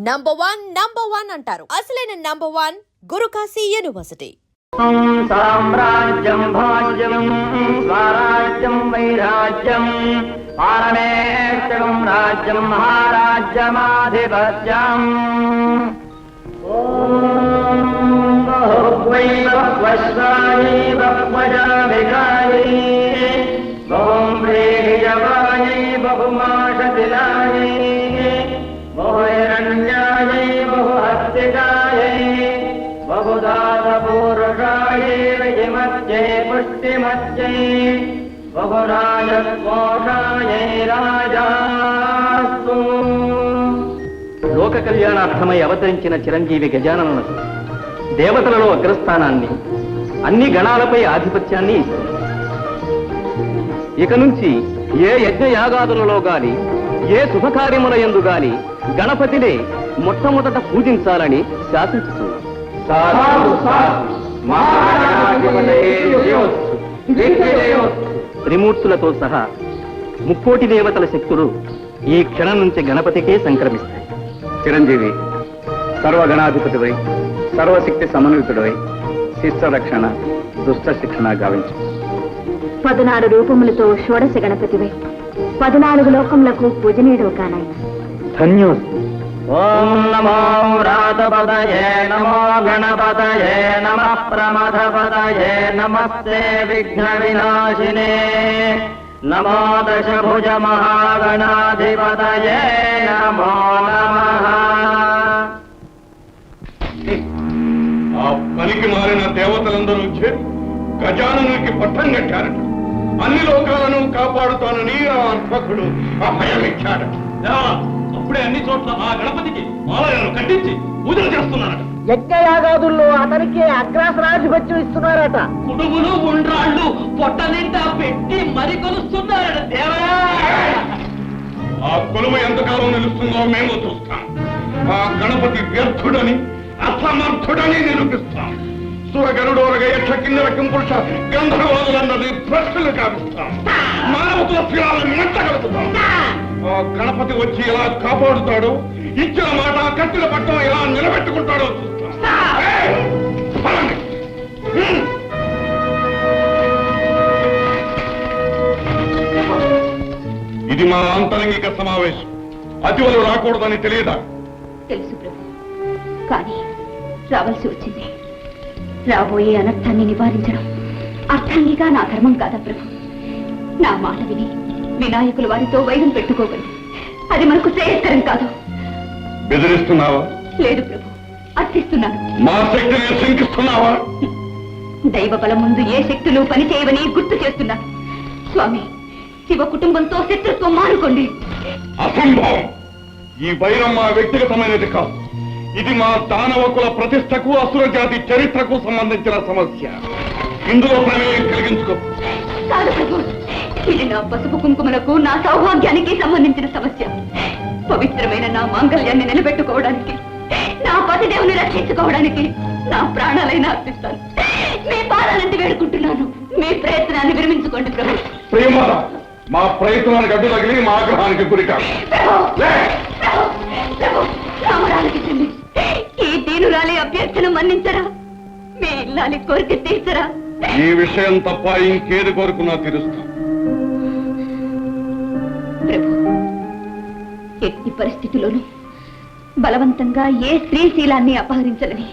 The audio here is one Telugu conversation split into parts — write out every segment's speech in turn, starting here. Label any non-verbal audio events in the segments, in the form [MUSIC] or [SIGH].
నంబర్ వన్ నంబర్ వన్ అంటారు. అసలైన నంబర్ వన్ గురుకాశీ యూనివర్సిటీ. సామ్రాజ్యం భాజ్యం స్వరాజ్యం వైరాజ్యం పారమేష్టం రాజ్యం మహారాజ్యమాధిపత్యం. బహ్వైవశ్వాయై బహ్వజాభిగాయై బహుదాతపూరుషాయై విమత్యై పుష్టిమత్యై బహురాజకోషాయై లోక కళ్యాణార్థమై అవతరించిన చిరంజీవి గజానన దేవతలలో అగ్రస్థానాన్ని అన్ని గణాలపై ఆధిపత్యాన్ని ఇస్తుంది. ఇక నుంచి ఏ యజ్ఞయాగాదులలో గాని ఏ శుభకార్యముల యందు గాని గణపతినే మొట్టమొదట పూజించాలని శాసించుతుంది. త్రిమూర్తులతో సహా ముక్కోటి దేవతల శక్తులు ఈ క్షణం నుంచి గణపతికే సంక్రమిస్తాయి. చిరంజీవి సర్వగణాధిపతివై సర్వశక్తి సమన్వితుడవై శిష్ట రక్షణ దుష్ట శిక్షణ గావించు. పదునాడు రూపములతో షోడశ గణపతివై పద్నాలుగు లోకములకు పూజనీయుడు కానాయన. ధన్యోస్తు. ఓం నమో వ్రాతపదయే నమో గణపతయే నమ ప్రమథపదయే నమస్తే విఘ్న వినాశినే నమో దశభుజ మహాగణాధిపతయే నమో నమః. ఆ పనికి మారిన దేవతలందరూ చేరి గజాననునికి పట్టం కట్టారట. అన్ని లోకాలను కాపాడుతానని ఆ అర్భకుడు అభయమిచ్చాడట. అప్పుడే అన్ని చోట్ల ఆ గణపతికి ఆలయాలు కట్టించి పూజలు చేస్తున్నారట. యజ్ఞయాగాదుల్లో అతనికి అగ్రాసనాధిపత్యం ఇస్తున్నారట. కుడుములు ఉండ్రాళ్ళు పొట్ట నిండా పెట్టి మరి కొలుస్తున్నారట దేవరా. ఆ కొలువు ఎంతకాలం నిలుస్తుందో మేము చూస్తాం. ఆ గణపతి వ్యర్థుడని అసమర్థుడని నిరూపిస్తాం. సురగరుడోరగ యక్ష కిన్నెర కింపురుష గంధర్వాదులన్నది ప్రశ్నలు కావిస్తాం ఆ గణపతి వచ్చి ఎలా కాపాడుతాడో ఇచ్చిన మాట కట్టిన పట్టం ఎలా నిలబెట్టుకుంటాడో చూస్తాం. ఇది మా ఆంతరంగిక సమావేశం. అతివలు రాకూడదని తెలియదా? తెలుసు ప్రభు. కానీ రావాల్సి వచ్చింది. రాబోయే అనర్థాన్ని నివారించడం అర్థాంగిగా నా ధర్మం కాదా ప్రభు? నా మాట విని వినాయకుల వారితో వైరం పెట్టుకోకండి. అది మనకు శ్రేయస్కరం కాదు. బెదిరిస్తున్నావా? లేదు ప్రభు. అర్థిస్తున్నాను. మా శక్తిని శంకిస్తున్నావా? దైవ బలం ముందు ఏ శక్తులు పనిచేయవని గుర్తు చేస్తున్నాను స్వామి శివ కుటుంబంతో శత్రుత్వం మానుకోండి. అసంభవం. ఈ వైరం మా వ్యక్తిగతమైనది కాదు. ఇది మా దానవ కుల ప్రతిష్టకు అసుర జాతి చరిత్రకు సంబంధించిన సమస్య. ఇందులో ప్రమేయం కలిగించుకో. కాదు ప్రభు ఇది నా పసుపు కుంకుమలకు నా సౌభాగ్యానికి సంబంధించిన సమస్య. పవిత్రమైన నా మాంగళ్యాన్ని నిలబెట్టుకోవడానికి నా పతిదేవుని రక్షించుకోవడానికి నా ప్రాణాలైనా అర్పిస్తాను. మీ పాదాలంటి వేడుకుంటున్నాను. మీ ప్రయత్నాన్ని విరమించుకోండి ప్రభు. ప్రియమాత మా ప్రయత్నానికి అడ్డు తగిలి మా ఆగ్రహానికి గురికాడు ప్రభు ప్రభు, ప్రభు రామరాలకి చెల్లి ఈ దీనురాలి అభ్యర్థన మన్నించరా? మీ ఇల్లాలి కోరిక తీర్చరా? ఈ విషయం తప్ప ఇంకేది కోరుకున్నా తీరుస్తాం. ప్రభు ఎట్టి పరిస్థితిలోనూ బలవంతంగా ఏ స్త్రీ శీలాన్ని అపహరించలని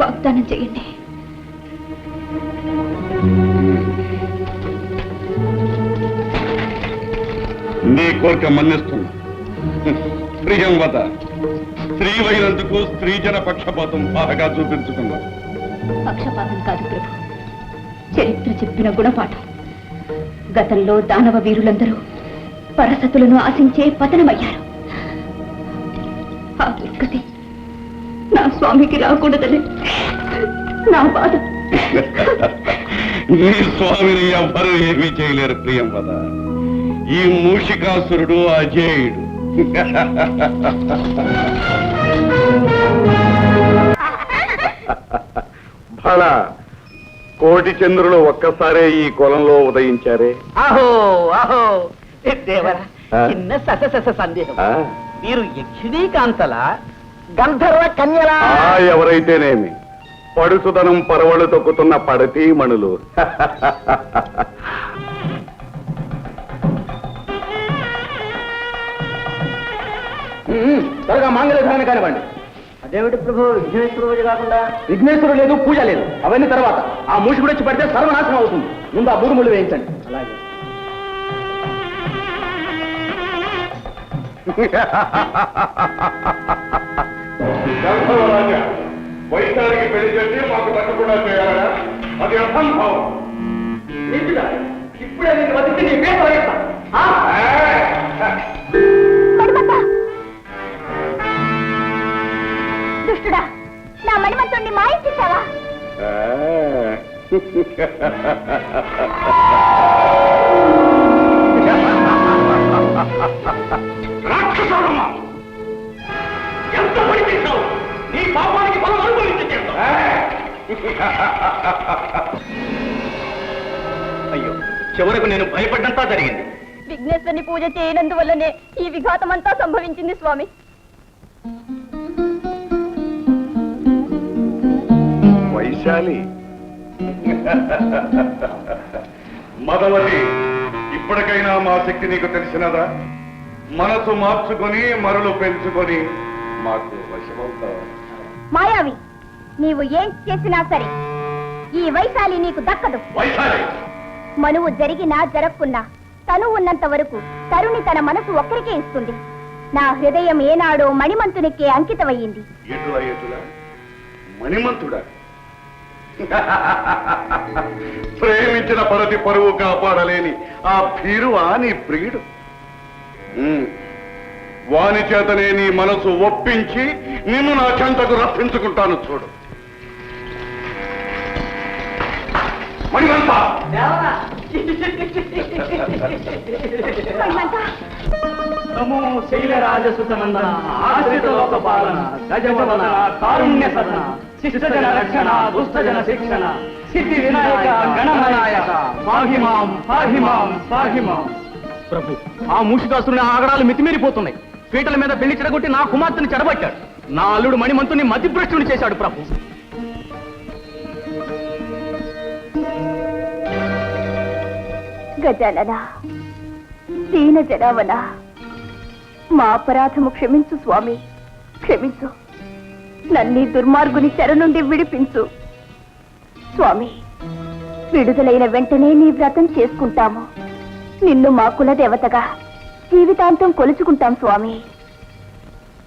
వాగ్దానం చేయండి. నీ కోరిక మన్నిస్తున్నా. ప్రియం వద స్త్రీ అయినందుకు స్త్రీజన పక్షపాతం బాగా చూపించుకున్నా. పక్షపాతం కాదు ప్రభు. చరిత్ర చెప్పిన గుణపాఠం. గతంలో దానవ వీరులందరూ పరసతులను ఆశించే పతనమయ్యారు. ఆ దుర్గతి నా స్వామికి రాకూడదని నా బాధ. నీ స్వామిని ఎవ్వరూ ఏమీ చేయలేరు ప్రియం వద ఈ మూషికాసురుడు అజేయుడు. ఫల కోటి చంద్రులు ఒక్కసారే ఈ కులంలో ఉదయించారే. అహో అహో. దేవరా? చిన్న సస సస సందేహం. ఆ? మీరు యక్షిణీ కాంతల గంధర్వ కన్యలా? ఆ ఎవరైతేనేమి? పడుసుదనం పరవళ్ళు తొక్కుతున్న పడతీ మణులు. త్వరగా మాంగళ్యధారణ కానివ్వండి. అదేమిటి ప్రభు విఘ్నేశ్వర పూజ కాకుండా విఘ్నేశ్వరుడు లేదు పూజ లేదు. అవన్నీ తర్వాత. ఆ మూసి కూడా వచ్చి పడితే సర్వనాశనం అవుతుంది. ముందు ఆ ముళ్ళు వేయించండి. అలాగే. వైశాలికి పెళ్ళి చేసి మాకు తగ్గకుండా చేయాలరా అది అసంభవం. ఇప్పుడే నేను వదిలితే నీ పేరు మణిమంతుణ్ణి మాయించేశావా రాక్షసుడమ్మా! ఎంత పని చేశావు? నీ పాపానికి ఫలం అనుభవించి తీరుతావు. అయ్యో చివరకు నేను భయపడ్డంతా జరిగింది. విఘ్నేశ్వరుని పూజ చేయనందువల్లనే ఈ విఘాతమంతా సంభవించింది స్వామి. వైశాలి. మదవతి ఇప్పటికైనా మా శక్తి నీకు తెలిసినదా? మనసు మార్చుకొని మరలు పెంచుకొని మాకు వశమవుతావా. మాయావి నీవు ఏం చేసినా సరే ఈ వైశాలి నీకు దక్కదు. వైశాలి! మనువు జరిగినా జరగకున్నా తను ఉన్నంత వరకు తరుణి తన మనసు ఒక్కరికే ఇస్తుంది. నా హృదయం ఏనాడో మణిమంతునికే అంకితమయ్యింది. మణిమంతుడా? [LAUGHS] ప్రేమించిన పరతి పరువు కాపాడలేని ఆ భీరువా నీ ప్రియుడు. వాని చేతనే నీ మనసు ఒప్పించి నిన్ను నా చెంతకు రప్పించుకుంటాను చూడు. మణిమంతా! [LAUGHS] నమో శైలరాజసుతనందన ఆశ్రిత లోక పాలన గజవదన కారుణ్య సదన శిష్టజన రక్షణ దుష్టజన శిక్షణ సిద్ధి వినాయక గణనాయక పాహిమాం పాహిమాం పాహిమాం. ప్రభు ఆ మూషికాసురుని ఆగడాలు మితిమీరిపోతున్నాయి. పీటల మీద పెళ్ళి చెడగొట్టి నా కుమార్తెను చెడబట్టాడు నా అల్లుడు మణిమంతుని మతిభ్రష్టుని చేశాడు ప్రభు. గజానన దీన జనావన మా అపరాధము క్షమించు స్వామి. క్షమించు. నన్నీ దుర్మార్గుని చెర నుండి విడిపించు. స్వామి విడుదలైన వెంటనే నీ వ్రతం చేసుకుంటాము. నిన్ను మా కుల దేవతగా జీవితాంతం కొలుచుకుంటాం స్వామి.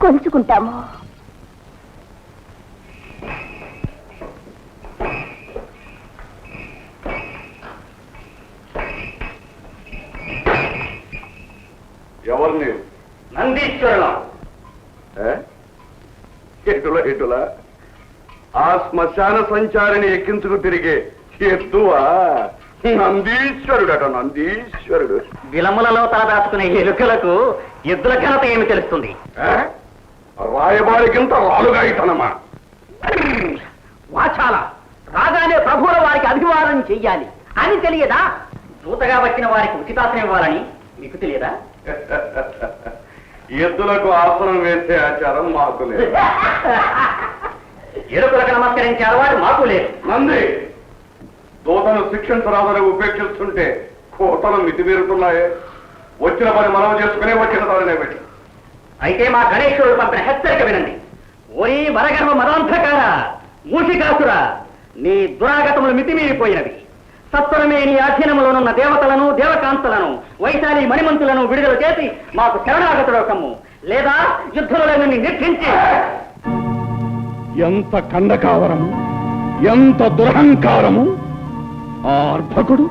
కొలుచుకుంటాము. ఎవరు నీవు? నందీశ్వరులం. ఏ? ఎటులా ఎటులా? ఆ శ్మశాన సంచారిని ఎక్కించుకు తిరిగే ఎత్తువా నందీశ్వరుడట నందీశ్వరుడు. విలములలో తలదాచుకునే ఎలుకలకు ఎద్దుల ఘనత ఏమి తెలుస్తుంది? రాయబారికింత రాలుగా ఇతనమా? వాచాల రాగానే ప్రభువుల వారికి అభివాదం చెయ్యాలి. అని తెలియదా? దూతగా వచ్చిన వారికి ఉచితాసనం ఇవ్వాలని మీకు తెలియదా? [LAUGHS] ఎద్దులకు ఆసనం వేసే ఆచారం మాకు లేదు. [LAUGHS] ఎరుకులకు నమస్కరించారు వారు మాకు లేదు. నంది దూతను శిక్షించరాదని ఉపేక్షిస్తుంటే కోతలు మితిమీరుతున్నాయే. వచ్చిన పని మనం చేసుకునే వచ్చిన దానినే పెట్టి. అయితే మా గణేశ్వరుడు పంపిన హెచ్చరిక వినండి. ఓరి వరగర్వ మదాంధకార మూషికాసుర నీ దురాగతములు మితిమీరిపోయినవి. సత్వరమే నీ అధీనములోనున్న దేవతలను దేవకాంతలను వైశాలి మణిమంతులను విడుదల చేసి మాకు శరణాగతుడు లేదా యుద్ధంలో నిర్ఘించి. ఎంత కండకావరము ఎంత దురహంకారము. ఆ అర్భకుడు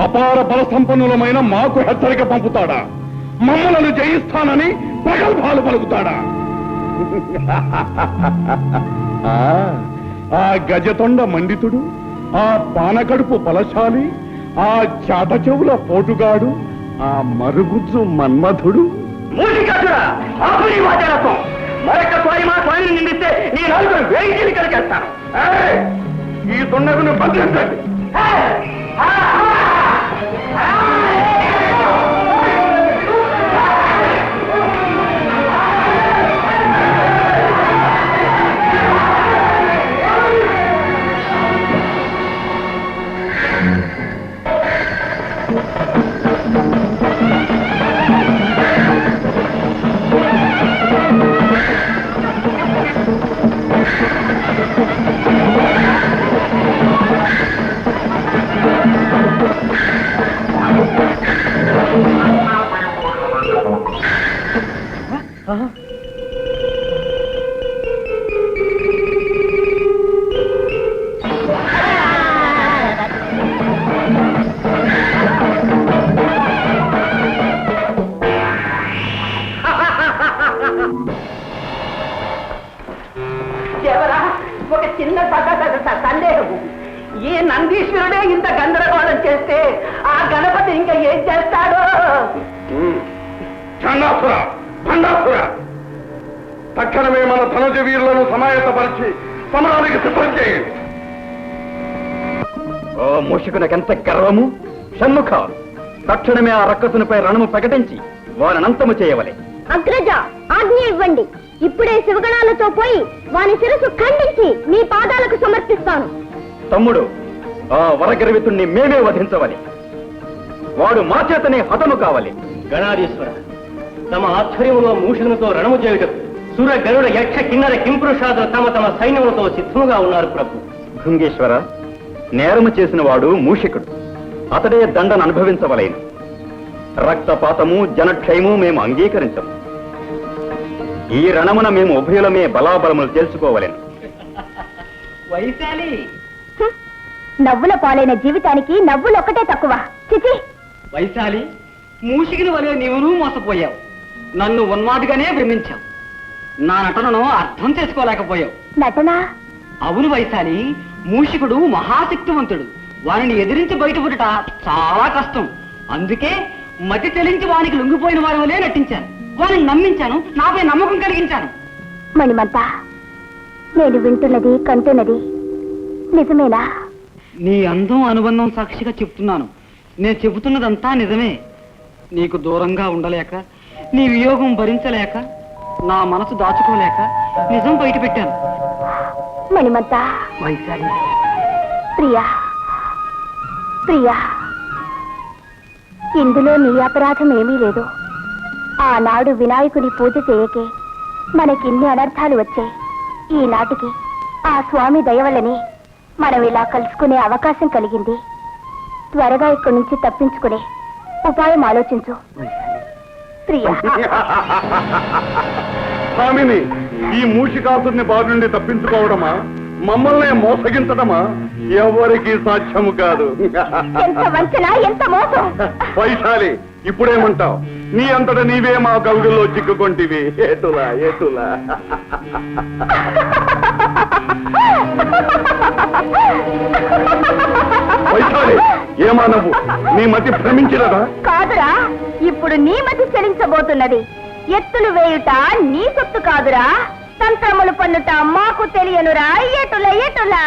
అపార బల సంపన్నులమైన మాకు హెచ్చరిక పంపుతాడా? మమ్మలను జయిస్తానని ప్రగల్భాలు పలుకుతాడా? [LAUGHS] ఆ గజతొండ మండితుడు ఆ పానకడుపు బలశాలి ఆ చాట చెవుల పోటుగాడు ఆ మరుగుజ్జు మన్మధుడు. మూషికాసుర నీ వాచారత్వం మరొక మా స్వామిని నిందిస్తే నీ నలుగురు వేయి జీవికలు ఈ బంధించండి ఇంకా ఏం చేస్తాడో? చండాసుర భండాసుర తక్షణమే మన ధనుజ వీరులను సమాయత్తపరిచి సమరానికి సిద్ధం చేయండి ఓ మూషికునకెంత గర్వము? షణ్ముఖ తక్షణమే ఆ రక్కసునిపై రణము ప్రకటించి వారినంతము చేయవలే. అగ్రజ ఆజ్ఞ ఇవ్వండి. ఇప్పుడే శివగణాలతో పోయి వాని శిరసు ఖండించి మీ పాదాలకు సమర్పిస్తాను. తమ్ముడు ఆ వరగర్వితుణ్ణి మేమే వధించవలే. వాడు మా చేతనే హతము కావాలి. గణాధీశ్వర తమ ఆధ్వర్యంలో మూషులతో రణము చేయుటకు సూర గరుడ యక్ష కిన్నర కింపురుషాదులు తమ తమ సైన్యములతో సిద్ధముగా ఉన్నారు ప్రభు. భృంగేశ్వర నేరము చేసిన వాడు మూషికుడు. అతడే దండను అనుభవించవలేను. రక్తపాతము జనక్షయము మేము అంగీకరించము. ఈ రణమున మేము ఉభయులమే బలాబలములు తెలుసుకోవలేను. వైశాలి. నవ్వుల పాలైన జీవితానికి నవ్వులు ఒక్కటే తక్కువ. చిచి! వైశాలి మూషికిని వలె నీవును మోసపోయావు. నన్ను ఉన్మాదిగానే భ్రమించావు. నా నటనను అర్థం చేసుకోలేకపోయావు. నటన? అవును వైశాలి మూషికుడు మహాశక్తివంతుడు. వారిని ఎదిరించి బయటపడుట చాలా కష్టం. అందుకే మతి చెలించి వానికి లొంగిపోయిన వారి వలే నటించాను. వారిని నమ్మించాను నాపై నమ్మకం కలిగించాను. మణిమంత నేను వింటున్నది కంటున్నది నిజమేనా? నీ అందం అనుబంధం సాక్షిగా చెప్తున్నాను. నేను చెబుతున్నదంతా నిజమే. నీకు దూరంగా ఉండలేక నీ వియోగం భరించలేక నా మనసు దాచుకోలేక నిజం బయట పెట్టాను. మణిమంత. వైశాలి. ప్రియా. ప్రియా. ఇందులో నీ అపరాధం ఏమీ లేదు. ఆనాడు వినాయకుని పూజ చేయకే మనకిన్ని అనర్థాలు వచ్చాయి. ఈనాటికి ఆ స్వామి దయవల్లని మనం ఇలా కలుసుకునే అవకాశం కలిగింది. త్వరగా ఇక్కడి నుంచి తప్పించుకునే ఉపాయం ఆలోచించు. ప్రియా. స్వామిని ఈ మూషికాసుని బారి నుండి తప్పించుకోవడమా? మమ్మల్ని మోసగించడమా? ఎవరికి సాధ్యము కాదు. ఎంత వంచన ఎంత మోసం? వైశాలి ఇప్పుడేమంటావు? నీ అంతట నీవే మా కవిగుల్లో చిక్కుకొంటివి. ఏటులా ఏటులా. ఏమా నువ్వు నీ మతి భ్రమించినదా కాదురా ఇప్పుడు నీ మతి చెలించబోతున్నది. ఎత్తులు వేయుట నీ సొత్తు కాదురా. తంత్రములు పన్నుట మాకు తెలియనురా. ఎటుల ఎటులా?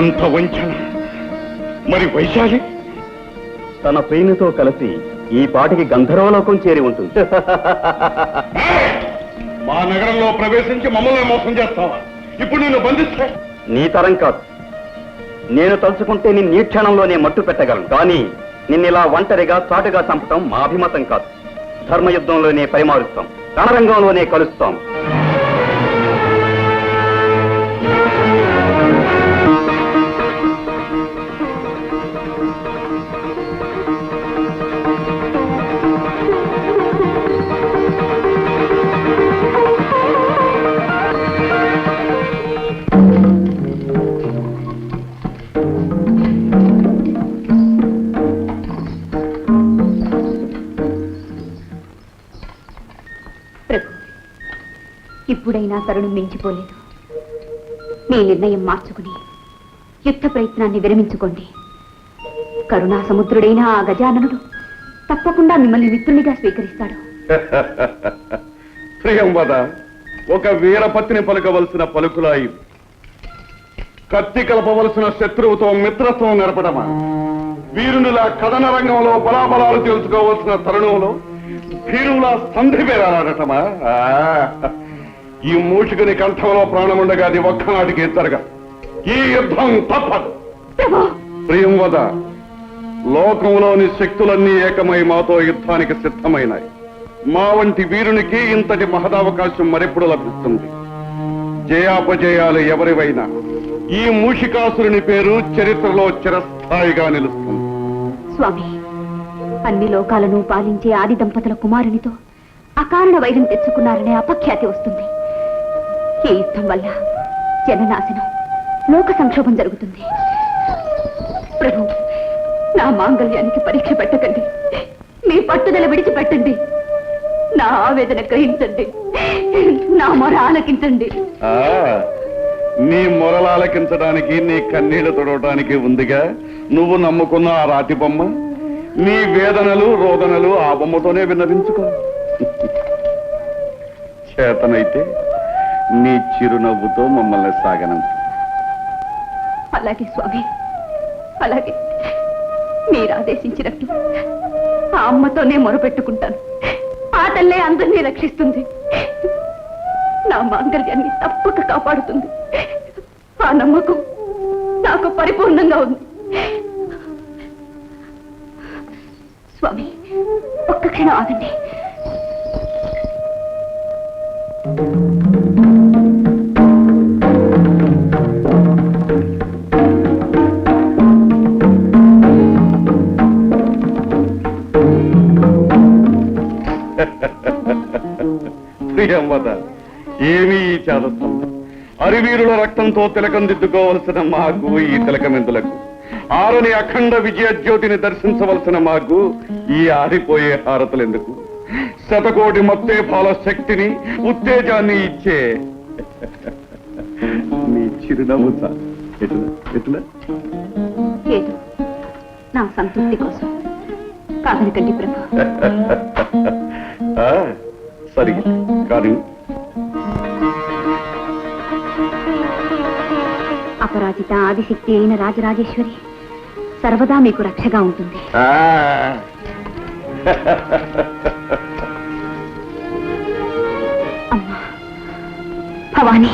ఎంత వంచన. మరి వైశాలి? తన ప్రేమితో కలిసి ఈ పాటికి గంధర్వలోకం చేరి ఉంటుంది. [LAUGHS] మా నగరంలో ప్రవేశించి మమ్మల్ని మోసం చేస్తావా? ఇప్పుడు నిన్ను బంధిస్తే? నీ తరం కాదు. నేను తలుచుకుంటే నిన్ను ఈ క్షణంలోనే మట్టు పెట్టగలను. కానీ నిన్నిలా ఒంటరిగా చాటుగా చంపటం మా అభిమతం కాదు. ధర్మయుద్ధంలోనే పరిమారుస్తాం రణరంగంలోనే కలుస్తాం. ఎప్పుడైనా తరుణం మించిపోలేదు. మీ నిర్ణయం మార్చుకుని యుద్ధ ప్రయత్నాన్ని విరమించుకోండి. కరుణా సముద్రుడైన ఆ గజాననుడు తప్పకుండా మిమ్మల్ని మిత్రునిగా స్వీకరిస్తాడు. [LAUGHS] ప్రియంవద ఒక వీరపత్ని పలుకవలసిన పలుకులాయి. కత్తి కలపవలసిన శత్రువుతో మిత్రత్వం నడపడమా వీరునిలా కథన రంగంలో బలాబలాలు తెలుసుకోవలసిన తరుణంలో భీరులా సంధి పేరాడటమా ఈ మూషికుని కంఠంలో ప్రాణముండగా అది ఒక్కనాటికి జరగ ఈ యుద్ధం తప్పదు. ప్రభు! ప్రియంవద లోకంలోని శక్తులన్నీ ఏకమై మాతో యుద్ధానికి సిద్ధమైనాయి. మా వంటి వీరునికి ఇంతటి మహదవకాశం మరెప్పుడు లభిస్తుంది. జయాపజయాలు ఎవరివైనా ఈ మూషికాసురుని పేరు చరిత్రలో చిరస్థాయిగా నిలుస్తుంది. స్వామి అన్ని లోకాలను పాలించే ఆది దంపతుల కుమారునితో అకారణ వైరం తెచ్చుకున్నారనే అపఖ్యాతి వస్తుంది. ఈ యుద్ధం వల్ల జననాశనం లోక సంక్షోభం జరుగుతుంది? ప్రభు నా మాంగళ్యానికి పరీక్ష పెట్టకండి. మీ పట్టుదల విడిచిపెట్టండి. నా ఆవేదన గ్రహించండి. నా మొర ఆలకించండి. ఆ, మొరలు ఆలకించడానికి నీ కన్నీళ్ళు తొడవటానికి ఉందిగా? నువ్వు నమ్ముకున్న ఆ రాతి బొమ్మ? నీ వేదనలు రోదనలు ఆ బొమ్మతోనే విన్నవించుకో. చేతనైతే నీ చిరునవ్వుతో మమ్మల్ని సాగనం. అలాగే స్వామి అలాగే. మీరు ఆదేశించినట్టు ఆ అమ్మతోనే మొరపెట్టుకుంటాను. ఆ తల్లే అందరినీ రక్షిస్తుంది. నా మాంగళ్యాన్ని తప్పక కాపాడుతుంది. ఆ నమ్మకం నాకు పరిపూర్ణంగా ఉంది. స్వామి ఒక్క క్షణం ఆగండి. ప్రియంవద ఏమీ ఈ చాదత్వం అరివీరుల రక్తంతో తిలకం దిద్దుకోవలసిన మాకు ఈ తిలకమెందులకు. ఆరని అఖండ విజయ జ్యోతిని దర్శించవలసిన మాకు ఈ ఆరిపోయే హారతులెందుకు? శతకోటి మత్తే ఫాల శక్తిని ఉత్తేజాన్ని ఇచ్చే [LAUGHS] నీ చిరునవ్వు సార్ ఎట్లా ఎట్లా లేదు నా సంతృప్తి కోసం. కాదనకండి ప్రభు. [LAUGHS] ఆ, సరి. కానీ అపరాజిత ఆదిశక్తి అయిన రాజరాజేశ్వరి సర్వదా మీకు రక్షగా ఉంటుంది. అమ్మా భవానీ.